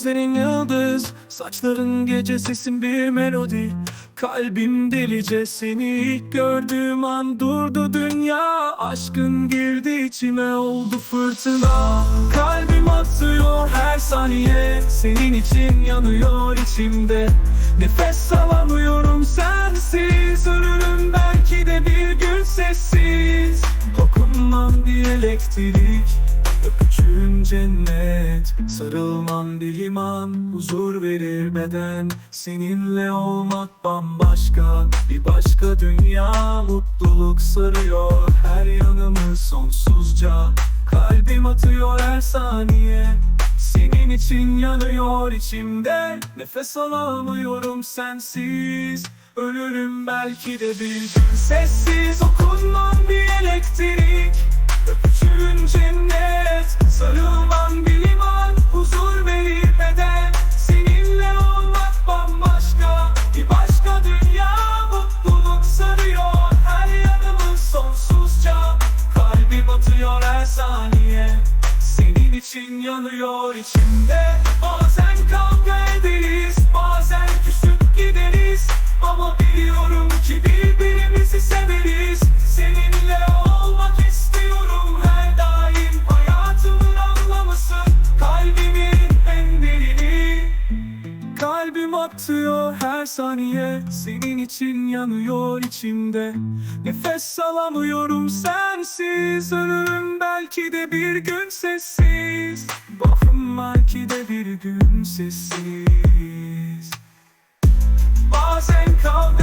Gözlerin yıldız. Saçların gece sesin bir melodi. Kalbim delice seni ilk gördüğüm an durdu dünya. Aşkın girdi içime oldu fırtına. Kalbim atıyor her saniye. Senin için yanıyor içimde. Nefes alamıyorum sensiz. Ölürüm belki de bir gün sessiz. Dokunman bir elektrik Öpücüğün cennet Sarılman bir liman Huzur verir beden Seninle olmak bambaşka. Bir başka dünya Mutluluk sarıyor Her yanımı sonsuzca. Kalbim atıyor her saniye senin için yanıyor içimde. Nefes alamıyorum sensiz Ölürüm belki de bir gün. Sessiz okunmam için yanıyor içimde. Bazen kavga ederiz Bazen küsüp gideriz. Ama biliyorum ki birbirimizi severiz. Seninle olmak istiyorum her daim. Hayatımın anlamısın Kalbimin en derini. Kalbim atıyor her saniye Senin için yanıyor içimde. Nefes alamıyorum sensiz Ölürüm belki de bir gün sessiz sensiz Bakınma de bir gün sessiz. Bazen kavga